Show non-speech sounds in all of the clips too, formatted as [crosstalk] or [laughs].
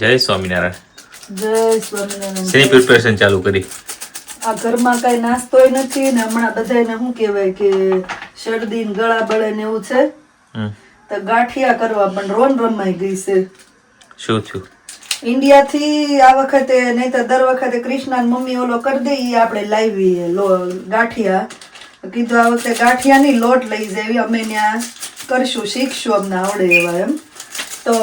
જય સ્વામિનારાયણ. જય સ્વામિનારાયણ. શેની પ્રિપેરેશન ચાલુ કરી. આ ઘરમાં કઈ નાસ્તોય નથી ને હમણાં બધાને શું કહેવાય કે શરદી ને ગળા બળે ને એવું છે. તો ગાંઠિયા કરવા પણ રોન રમાઈ ગઈ છે. શું થયું? ઇન્ડિયાથી આ વખતે નહીં તો દર વખતે કૃષ્ણા મમ્મી ઓલો કરી દે એ આપણે લાવી લો ગાંઠિયા. કીધું આ વખતે ગાંઠિયાની લોટ લઈ જાવી અમે ત્યાં કરશું શીખશું અમને આવડે એવા એમ. તો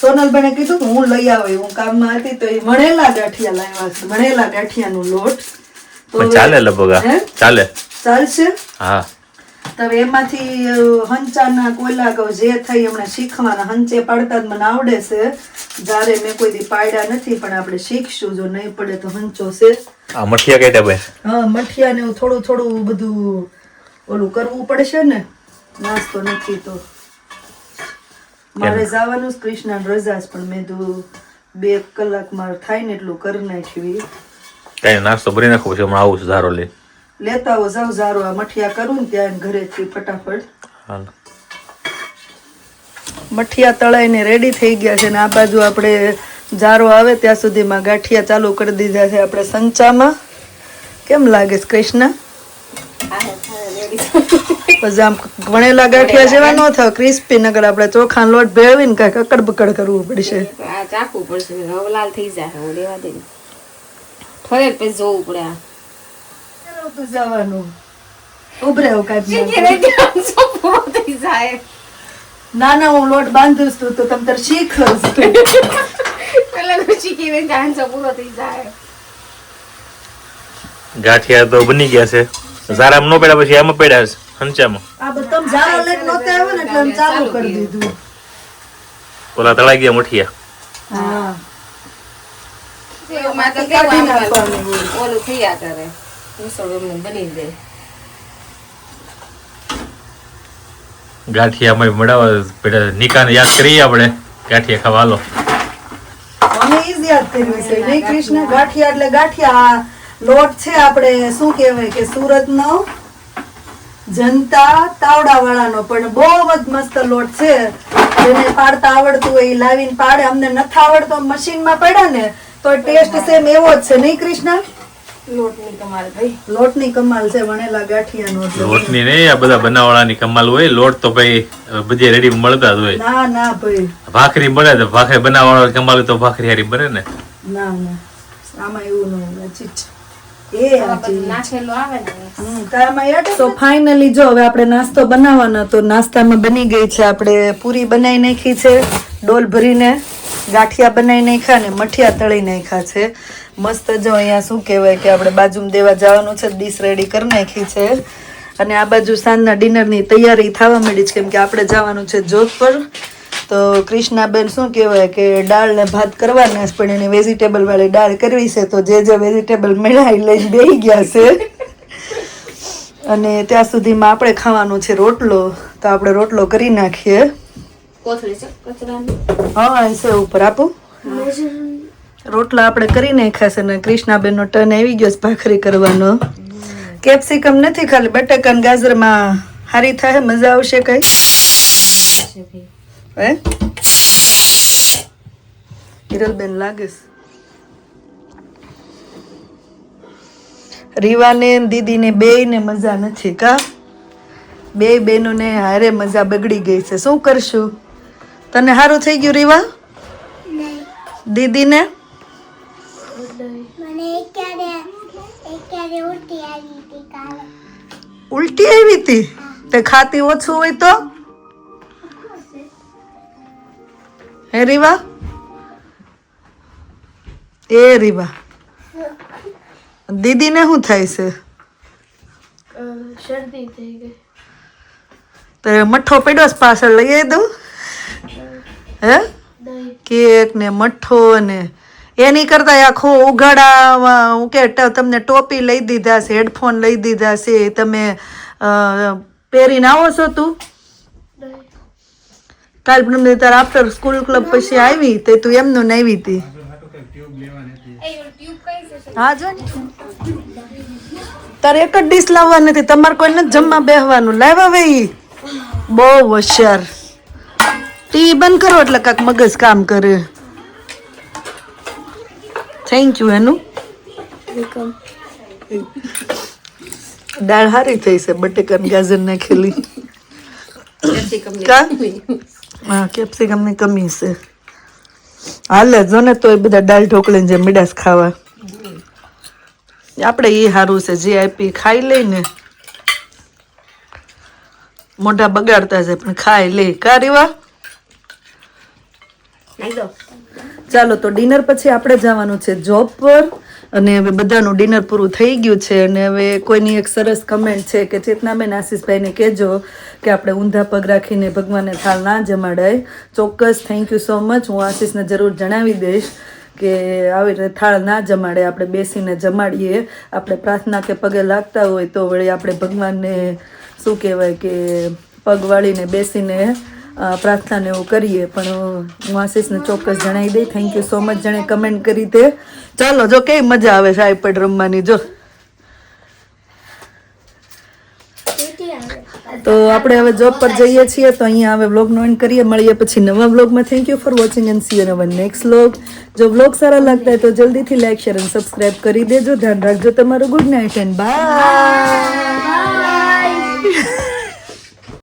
સોનલબેને કીધું કે હું લઈ આવી હું કામમાં હતી તો એ વણેલા ગાંઠિયા લાવ્યા છે વણેલા ગાંઠિયાનું લોટ. તો ચાલે લગભગ ચાલે? ચાલશે? હા. તો એમાંથી હંચાના કોયલા કહું જે થઈ હમણાં શીખવાના હંચે પાડતા જ મને આવડે છે. જ્યારે મેં કોઈ દી પાડ્યા નથી પણ આપણે શીખશું જો નહીં પડે તો હંચો છે. આ મઠિયા કઈ ટાઈપે હા મઠિયા ને થોડું થોડું બધું ઓલું કરવું પડશે ને. નાસ્તો નથી તો મારે જવાનું જ કૃષ્ણ રજા પણ મેં તો બે કલાક મારે થાય ને એટલું કરી નાખ્યું કઈ નાસ્તો ભરી નાખો પછી હમણાં આવું ઝારો લે લેતા આવો જાવ ઝારો આ મઠિયા કરું ને ત્યાં ઘરેથી ફટાફટ. હાલ. મઠિયા તળાઈને રેડી થઈ ગયા છે ને આ બાજુ આપણે જારો આવે ત્યાં સુધીમાં ગાંઠિયા ચાલુ કરી દીધા છે આપણે સંચામાં. કેમ લાગે છે કૃષ્ણ? પછી આમ વણેલા ગાંઠિયા જેવા ન થાય ક્રિસ્પી નગર આપણે ચોખાનો લોટ ભેળવીને કાંઈક અકડ બકડ કરવું પડશે. આ ચાખવું પડશે. હવે લાલ થઈ જાય. હવે લેવા દે. ફરે પછી જોવું પડે આ. જવાનું. જાય ના ના હું લોટ બાંધું છું તો તમ તાર શીખ પેલા તો શીખી ને પૂરો થઈ જાય. ગાંઠિયા તો બની ગયા છે. સારા નો પડ્યા પછી આમાં પડ્યા છે હંચામાં. આ બધા ઝારા લઈને નહોતા આવ્યો ને એટલે ચાલુ કરી દીધું. ઓલા તળાઈ ગયા મઠિયા હા. એમાં. ઓલું થયા કરે. બની ગાંઠિયામાં મળાવા પડ્યા. નિકાને યાદ કરીએ આપણે. ગાંઠિયા ખાવા અમે ઈ યાદ કર્યું છે. નહીં કૃષ્ણ ગાંઠિયા એટલે ગાંઠિયા. આ લોટ છે આપણે શું કહેવાય કે સુરતનો? જનતા તાવડા વાળાનો પણ બહુ જ મસ્ત લોટ છે. જેને પાડતા આવડતું હોય એ લાવીને પાડે. અમને નથી આવડતો મશીનમાં પડે ને તો ટેસ્ટ સેમ એવો જ છે. નહીં કૃષ્ણ? લોટની કમાલ ભાઈ. લોટની કમાલ છે વણેલા ગાંઠિયાનો. લોટની નહીં આ બધા બનાવવાળાની કમાલ હોય. લોટ તો ભાઈ બધી રેડી મળતા જ હોય. ના ના ભાઈ. ભાખરી બને તો ભાખરી બનાવવાળા કમાલ તો ભાખરી હારી બને ને. ના ના. આમાં એવું ન હોય તો ફાઇનલી જો હવે આપણે નાસ્તો બનાવવાનો તો નાસ્તામાં બની ગઈ છે આપણે પૂરી બનાવી નાખી છે ડોલ ભરીને ગાંઠિયા બનાવી નાખ્યા ને મઠિયા તળી નાખ્યા છે. મસ્ત જો અહીંયા શું કહેવાય કે આપણે બાજુમાં દેવા જવાનું છે ડીશ રેડી કરી નાખી છે. અને આ બાજુ સાંજના ડિનરની તૈયારી થવા માંડી છે કેમ કે આપણે જવાનું છે જોધપુર. તો કૃષ્ણાબેન શું કહેવાય કે દાળ ને ભાત કરવાના છે પણ એને વેજીટેબલ વાળી દાળ કરવી છે તો જે જે વેજીટેબલ મળ્યા એ લઈને બેસી ગયા છે. અને ત્યાં સુધીમાં આપણે ખાવાનો છે રોટલો તો આપણે રોટલો કરી નાખીએ. હા એ છે ઉપર આપો. રોટલા આપણે કરી નાખ્યા છે ને કૃષ્ણાબેનનો ટર્ન આવી ગયો છે ભાખરી કરવાનો. કેપ્સિકમ નથી ખાલી બટાકા ગાજરમાં હારી થાય મજા આવશે કઈ? હે હિરલબેન લાગે છે. રીવાને દીદીને બેયને મજા નથી કા બે બહેનોને હારે મજા બગડી ગઈ છે શું કરશું તને સારું થઈ ગયું રીવા દીદીને ઉલટી આવી હતી તે ખાતી ઓછું હોય તો હે રીવા? એ રીવા. દીદીને શું થાય છે? શરદી થઈ ગઈ. તો મઠ્ઠો પડ્યો પાછળ લઈ આવી દઉં? હે? કેક ને મઠ્ઠો ને એની કરતા આખો ઉઘાડા હું કે તમને ટોપી લઈ દીધા છે હેડફોન લઈ દીધા છે તમે પહેરીને આવો છો તું? કાલ પણ તાર આફ્ટર સ્કૂલ ક્લબ પછી આવી તે તું એમનું ને આવી હતી. હા જો તારે એક જ ડીશ લાવવા નથી તમારે કોઈને જમવા બેહવાનું. લાવ્યા ભાઈ બહુ હોશિયાર. ટીવી બંધ કરો એટલે કાંઈક મગજ કામ કરે. થેન્ક યુ એનું દાળ હારી થઈ છે બટેકાની ગાજર નાખેલી. કા? [laughs] હા કેપ્સિકમની કમી છે. હાલે જો ને તો એ બધા દાળ ઢોકળી જે મીડાસ ખાવા. આપણે એ સારું છે જે આપી ખાઈ લઈને મોઢા બગાડતા છે પણ ખાઈ લે. કા રીવા? ચાલો તો ડિનર પછી આપણે જવાનું છે જોબ પર. અને હવે બધાનું ડિનર પૂરું થઈ ગયું છે અને હવે કોઈની એક સરસ કમેન્ટ છે કે ચેતનાબેન આશીષભાઈને કહેજો કે આપણે ઊંધા પગ રાખીને ભગવાનને થાળ ના જમાડાય. ચોક્કસ થેન્ક યુ સો મચ હું આશીષને જરૂર જણાવી દઈશ કે આવી રીતે થાળ ના જમાડે, આપણે બેસીને જમાડીએ. આપણે પ્રાર્થના કે પગે લાગતા હોય તો વળી આપણે ભગવાનને શું કહેવાય કે પગ વાળીને બેસીને પ્રાર્થનાને એવું કરીએ. પણ હું આશીષને ચોક્કસ જણાવી દઈ. થેન્ક યુ સો મચ જણે કમેન્ટ કરી તે ચાલો, જો કેવી મજા આવે છે આઈપેડ રમવાની, જો. તો આપણે હવે જોબ પર જઈએ છીએ, તો અહીંયા હવે વ્લોગનો એન્ડ કરીએ. મળીએ પછી નવા વ્લોગમાં thank you for watching and see our next vlog જો વ્લોગ સારા લાગતા હોય તો જલ્દીથી લાઈક શેર અને સબસ્ક્રાઇબ કરી દેજો. ધ્યાન રાખજો તમારું. Good night and by